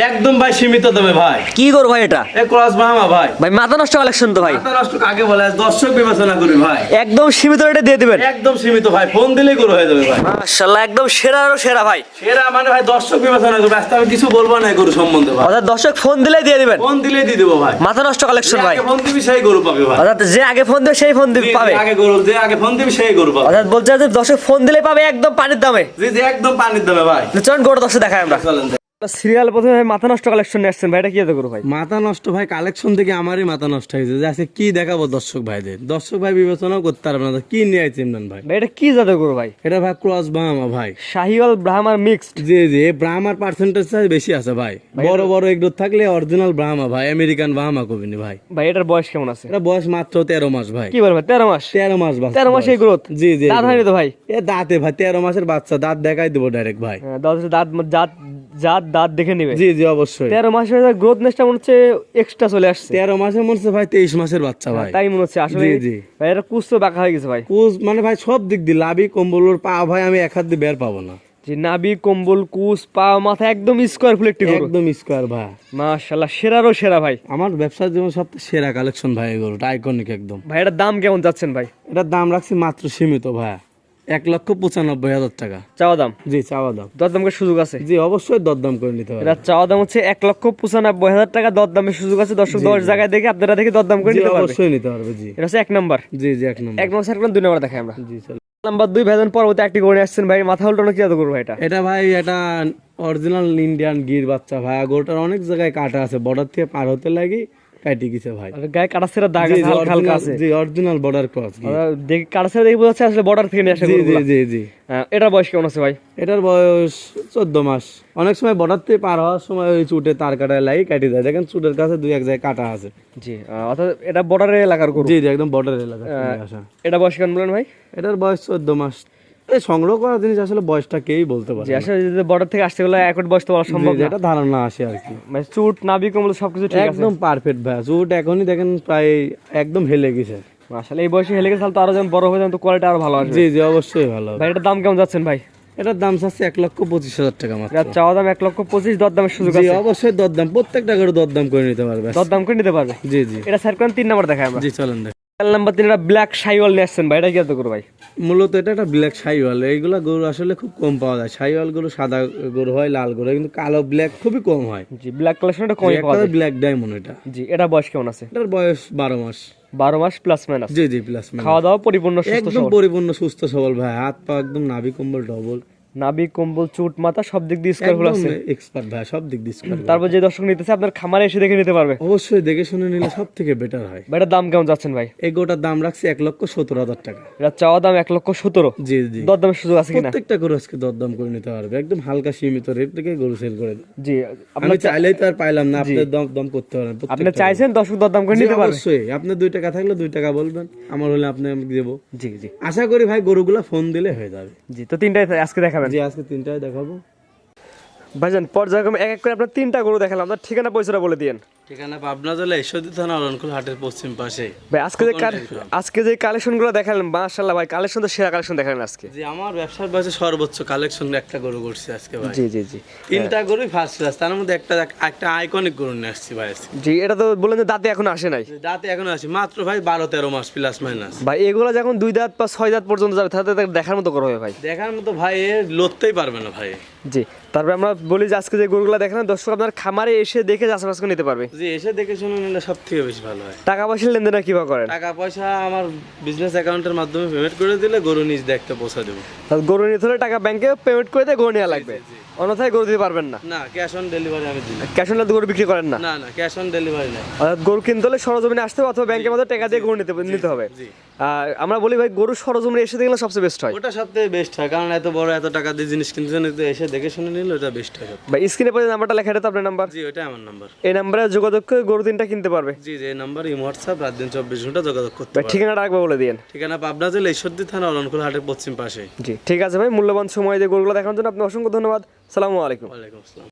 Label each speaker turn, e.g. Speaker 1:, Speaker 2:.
Speaker 1: একদম ভাই সীমিত দামে ভাই।
Speaker 2: কি করব ভাই এটা?
Speaker 1: এ ক্রস বাহামা ভাই।
Speaker 2: ভাই মাথা নষ্ট কালেকশন তো ভাই।
Speaker 1: মাথা নষ্ট কাকে বলে? দর্শক বিবেচনা করি ভাই।
Speaker 2: একদম সীমিত রেটে দিয়ে দিবেন।
Speaker 1: একদম সীমিত ভাই ফোন দিলেই গরু হয়ে যাবে ভাই।
Speaker 2: মাশাআল্লাহ একদম সেরা আরও সেরা ভাই।
Speaker 1: সেরা মানে ভাই দর্শক বিবেচনা করবে। আজকে আমি কিছু বলব না গরু সম্বন্ধে ভাই।
Speaker 2: অর্থাৎ দর্শক ফোন দিলেই দিয়ে দিবেন।
Speaker 1: ফোন দিলেই দিয়ে দেবো ভাই।
Speaker 2: মাথা নষ্ট কালেকশন ভাই।
Speaker 1: আগে ফোন দিবি সেই গরু পাবে ভাই।
Speaker 2: অর্থাৎ যে আগে ফোন দেবে সেই ফোন দিবে পাবে।
Speaker 1: আগে গরু যে আগে ফোন দিবি সেই গরু পাবে।
Speaker 2: অর্থাৎ বলছে যে দর্শক ফোন দিলে পাবে একদম পানির দামে।
Speaker 1: জি জি একদম পানির দামে ভাই।
Speaker 2: চলুন গোটা দর্শক দেখাই আমরা।
Speaker 1: চলেন।
Speaker 2: সিরিয়াল প্রথমে মাথা নষ্ট কালেকশন নিয়ে আসছেন ভাই এটা কি এত ভাই?
Speaker 1: মাথা নষ্ট ভাই কালেকশন থেকে আমারই মাথা নষ্ট হয়েছে। যে আজকে কি দেখাবো দর্শক ভাইদের? দর্শক ভাই বিবেচনাও করতে পারবে না। কি নিয়ে আইছে ইমরান ভাই?
Speaker 2: ভাই এটা কি ভাই?
Speaker 1: এটা ভাই ক্রস বাহামা ভাই।
Speaker 2: শাহিওয়াল ব্রাহ্মার মিক্সড
Speaker 1: জি জি এই ব্রাহ্মার পার্সেন্টেজ বেশি আছে ভাই। বড় বড় এগুলো থাকলে অরিজিনাল ব্রাহ্মা ভাই আমেরিকান ব্রাহ্মা কবিনি ভাই।
Speaker 2: ভাই এটার বয়স কেমন আছে?
Speaker 1: এটা বয়স মাত্র তেরো মাস ভাই।
Speaker 2: কি বলব তেরো মাস?
Speaker 1: তেরো মাস বাচ্চা
Speaker 2: তেরো মাসে গ্রোথ
Speaker 1: জি জি
Speaker 2: দাঁত হয়নি তো ভাই?
Speaker 1: এ দাঁতে ভাই তেরো মাসের বাচ্চা দাঁত দেখাই দেবো ডাইরেক্ট ভাই।
Speaker 2: হ্যাঁ, দাঁত দাঁত জাত দাঁত দেখে নিবে।
Speaker 1: জি জি অবশ্যই।
Speaker 2: তেরো মাসের গ্রোথ নেসটা মনে হচ্ছে এক্সট্রা চলে আসছে।
Speaker 1: তেরো মাসের মনে হচ্ছে ভাই তেইশ মাসের বাচ্চা ভাই।
Speaker 2: তাই মনে হচ্ছে। আসলে
Speaker 1: জি।
Speaker 2: ভাই এটা কুচ তো বাঁকা হয়ে গেছে ভাই।
Speaker 1: কুচ মানে ভাই সব দিক দিয়ে লাভি কম্বলের পা ভাই আমি এক হাত দিয়ে বের পাবো না।
Speaker 2: যে নাবি কম্বল কুচ পা মাথা একদম স্কোয়ার ফুল একটি গরু।
Speaker 1: একদম স্কোয়ার ভাই।
Speaker 2: মাশাল্লাহ সেরারও সেরা ভাই।
Speaker 1: আমার ব্যবসার জন্য সবথেকে সেরা কালেকশন ভাই এগুলো আইকনিক একদম।
Speaker 2: ভাই এটার দাম কেমন যাচ্ছেন ভাই?
Speaker 1: এটার দাম রাখছি মাত্র সীমিত ভাই। এক লক্ষ পঁচানব্বই হাজার টাকা।
Speaker 2: চাওয়া দাম?
Speaker 1: জি চাওয়া দাম।
Speaker 2: দরদামের সুযোগ আছে?
Speaker 1: জি অবশ্যই দরদাম করে নিতে হবে।
Speaker 2: এটা চাওয়া দাম হচ্ছে এক লক্ষ পঁচানব্বই হাজার টাকা দরদামের সুযোগ আছে। দর্শক দশ জায়গায় দেখে আপনারা দেখে দরদাম করে নিতে পারবে।
Speaker 1: অবশ্যই নিতে পারবে জি।
Speaker 2: এটা হচ্ছে এক নাম্বার।
Speaker 1: জি জি এক নম্বর।
Speaker 2: এক নম্বর সার্কেল দুই নম্বর দেখাই আমরা।
Speaker 1: জি চলো।
Speaker 2: নাম্বার দুই ভাইজান পরবর্তী একটি করে আসছেন। ভাই মাথা উল্টানো কি এত করব এটা?
Speaker 1: এটা ভাই এটা অরিজিনাল ইন্ডিয়ান গির বাচ্চা। ভাই গোটার অনেক জায়গায় কাটা আছে। বর্ডার থেকে পার হতে লাগি কাটি গেছে ভাই।
Speaker 2: গায়ে কাটা সেরা দাগ আছে হালকা হালকা আছে।
Speaker 1: জি অরিজিনাল বর্ডার ক্রস
Speaker 2: দেখে কাটা সেরা দেখে বোঝা আসলে বর্ডার থেকে নিয়ে আসে
Speaker 1: জি জি জি জি।
Speaker 2: এটার বয়স কেমন আছে ভাই?
Speaker 1: এটার বয়স চোদ্দ মাস। অনেক সময় বর্ডার থেকে পার হওয়ার সময় ওই চুটে তার কাটায় লাগি কাটি দেয়। দেখেন চুটের কাছে দুই এক জায়গায় কাটা আছে।
Speaker 2: জি অর্থাৎ এটা বর্ডারের এলাকার গরু।
Speaker 1: জি জি একদম বর্ডার এলাকা
Speaker 2: এটা বয়স কেমন বলেন ভাই?
Speaker 1: এটার বয়স চোদ্দ মাস। এই সংগ্রহ করা জিনিস আসলে বয়সটা কেই বলতে পারে
Speaker 2: আসলে যদি বর্ডার থেকে আসতে গেলে এক বয়স তো বলা সম্ভব না।
Speaker 1: এটা ধারণা আসে আর কি।
Speaker 2: মানে চুট কমল সবকিছু ঠিক আছে।
Speaker 1: একদম পারফেক্ট ভাই চুট এখনই দেখেন প্রায় একদম হেলে গেছে।
Speaker 2: আসলে এই বয়সে হেলে গেছে তাহলে তো আরও যেমন বড় হয়ে যাবে তো কোয়ালিটি আরও ভালো আসবে।
Speaker 1: জি জি অবশ্যই ভালো।
Speaker 2: ভাই এটার দাম কেমন যাচ্ছেন ভাই?
Speaker 1: এটার দাম চাচ্ছে এক লক্ষ পঁচিশ হাজার টাকা মাত্র।
Speaker 2: চাওয়া দাম এক লক্ষ পঁচিশ দর দামের সুযোগ আছে।
Speaker 1: অবশ্যই দরদাম প্রত্যেকটা করে দরদাম করে নিতে পারবে।
Speaker 2: দর দাম করে নিতে পারবে?
Speaker 1: জি জি।
Speaker 2: এটা স্যার তিন নাম্বার আমরা।
Speaker 1: জি চলেন
Speaker 2: নাম্বার তিন এটা ব্ল্যাক শাইওয়াল নিয়ে আসছেন ভাই এটা কি এত ভাই?
Speaker 1: মূলত এটা একটা ব্ল্যাক শাইওয়াল এইগুলা গরু আসলে খুব কম পাওয়া যায়। শাইওয়াল গরু সাদা গরু হয় লাল গরু কিন্তু কালো ব্ল্যাক খুবই কম হয়।
Speaker 2: জি ব্ল্যাক কালেকশনটা কমই পাওয়া যায়।
Speaker 1: ব্ল্যাক ডায়মন্ড এটা।
Speaker 2: জি এটা বয়স কেমন আছে?
Speaker 1: এটার বয়স বারো মাস।
Speaker 2: বারো মাস plus minus
Speaker 1: G G plus
Speaker 2: খাওয়া দাওয়া পরিপূর্ণ সুস্থ
Speaker 1: একদম পরিপূর্ণ সুস্থ সবল ভাই। হাত পা একদম নাভি কম্বল ডবল
Speaker 2: নাবি কম্বল চুট মাথা সব দিক দিয়ে স্কোয়ার আছে।
Speaker 1: এক্সপার্ট ভাই সব দিক দিয়ে square।
Speaker 2: তারপর যে দর্শক নিতেছে আপনার খামারে এসে দেখে নিতে পারবে।
Speaker 1: অবশ্যই দেখে শুনে নিলে সব থেকে বেটার হয়।
Speaker 2: এটার দাম কেমন যাচ্ছেন ভাই?
Speaker 1: এই গোটার দাম রাখছি এক লক্ষ সত্তর হাজার টাকা।
Speaker 2: এটা চাওয়া দাম এক লক্ষ সতেরো।
Speaker 1: জি জি।
Speaker 2: দর দামের সুযোগ আছে কিনা?
Speaker 1: প্রত্যেকটা গরু আজকে দরদাম করে নিতে পারবে। একদম হালকা সীমিত রেট থেকে গরু সেল করে।
Speaker 2: জি
Speaker 1: আমি চাইলেই তো আর পাইলাম না আপনি দম দম করতে পারেন
Speaker 2: আপনি চাইছেন দর্শক দর দাম করে নিতে পারবে?
Speaker 1: অবশ্যই। আপনার দুই টাকা থাকলে দুই টাকা বলবেন আমার হলে আপনি আমাকে দেবো।
Speaker 2: জি জি।
Speaker 1: আশা করি ভাই গরুগুলা ফোন দিলে হয়ে যাবে।
Speaker 2: জি তো তিনটাই আজকে দেখাবেন?
Speaker 1: জি আজকে তিনটায় দেখাবো।
Speaker 2: ভাইজান পর্যায়ক্রমে এক এক করে আপনার তিনটা গরু দেখালাম। আপনার ঠিকানা পয়সাটা বলে দিন
Speaker 1: ঠিকানা পাবনা জেলা ঈশ্বরদী থানা অলনকুল হাটের পশ্চিম পাশে।
Speaker 2: ভাই আজকে যে আজকে যে কালেকশনগুলো দেখালেন মাশাল্লাহ ভাই কালেকশন তো সেরা কালেকশন দেখালেন আজকে।
Speaker 1: জি আমার ব্যবসার সর্বোচ্চ কালেকশন একটা গরু করছি আজকে ভাই।
Speaker 2: জি জি জি।
Speaker 1: তিনটা গরুই ফার্স্ট ক্লাস তার মধ্যে একটা একটা আইকনিক গরু নিয়ে আসছি ভাই।
Speaker 2: জি এটা তো বললেন যে দাঁতে এখন আসে নাই।
Speaker 1: দাঁতে এখন আসি। মাত্র ভাই বারো তেরো মাস প্লাস মাইনাস
Speaker 2: ভাই এগুলো যখন দুই দাঁত বা ছয় দাঁত পর্যন্ত যাবে তাহলে দেখার মতো করে হবে ভাই।
Speaker 1: দেখার মতো ভাই লড়তেই পারবে না ভাই।
Speaker 2: জি তারপরে আমরা বলি যে আজকে যে গরুগুলো দেখেন দর্শক আপনার খামারে এসে দেখে চাষবাস করে নিতে পারবে।
Speaker 1: জি এসে দেখে শুনে নিলে সব থেকে বেশি ভালো হয়।
Speaker 2: টাকা পয়সা লেনদেন কীভাবে করেন?
Speaker 1: টাকা পয়সা আমার বিজনেস অ্যাকাউন্টের মাধ্যমে পেমেন্ট করে দিলে গরু নিজ দেখতে পৌঁছা দেবো।
Speaker 2: গরু নিতে হলে টাকা ব্যাংকে পেমেন্ট করে দিয়ে গরু নেওয়া লাগবে। অন্যথায় গরু দিতে পারবেন না।
Speaker 1: না ক্যাশ অন ডেলিভারি আমি দিই না।
Speaker 2: ক্যাশ অন গরু বিক্রি করেন না?
Speaker 1: না না ক্যাশ অন ডেলিভারি না
Speaker 2: অর্থাৎ গরু কিনতে হলে সরজমিনে আসতে হবে অথবা ব্যাংকের মধ্যে টাকা দিয়ে গরু নিতে নিতে হবে।
Speaker 1: জি।
Speaker 2: আমরা বলি ভাই গরু সরজমিনে এসে দেখলে সবচেয়ে বেস্ট হয়।
Speaker 1: ওটা সব থেকে বেস্ট হয় কারণ এত বড় এত টাকা দিয়ে জিনিস কিনতে নিতে এসে দেখে শুনে নিলে ওটা বেস্ট হয়
Speaker 2: ভাই স্ক্রিনে পরে নাম্বারটা লেখা তো আপনার নাম্বার
Speaker 1: জি ওটা আমার নাম্বার
Speaker 2: এই নাম্বারে যোগাযোগ করে গরু তিনটা কিনতে পারবে।
Speaker 1: জি যে নাম্বার এই হোয়াটসঅ্যাপ রাত দিন চব্বিশ ঘণ্টা যোগাযোগ করতে পারবে।
Speaker 2: ঠিকানাটা রাখবে বলে দিন
Speaker 1: ঠিকানা পাবনা জেলা ঈশ্বরদী থানা অলনকুল হাটের পশ্চিম পাশে।
Speaker 2: জি ঠিক আছে ভাই মূল্যবান সময় দিয়ে গরুগুলো দেখানোর জন্য আপনি অসংখ্য ধন্যবাদ। সালামু আলাইকুম।
Speaker 1: ওয়ালাইকুম আসসালাম।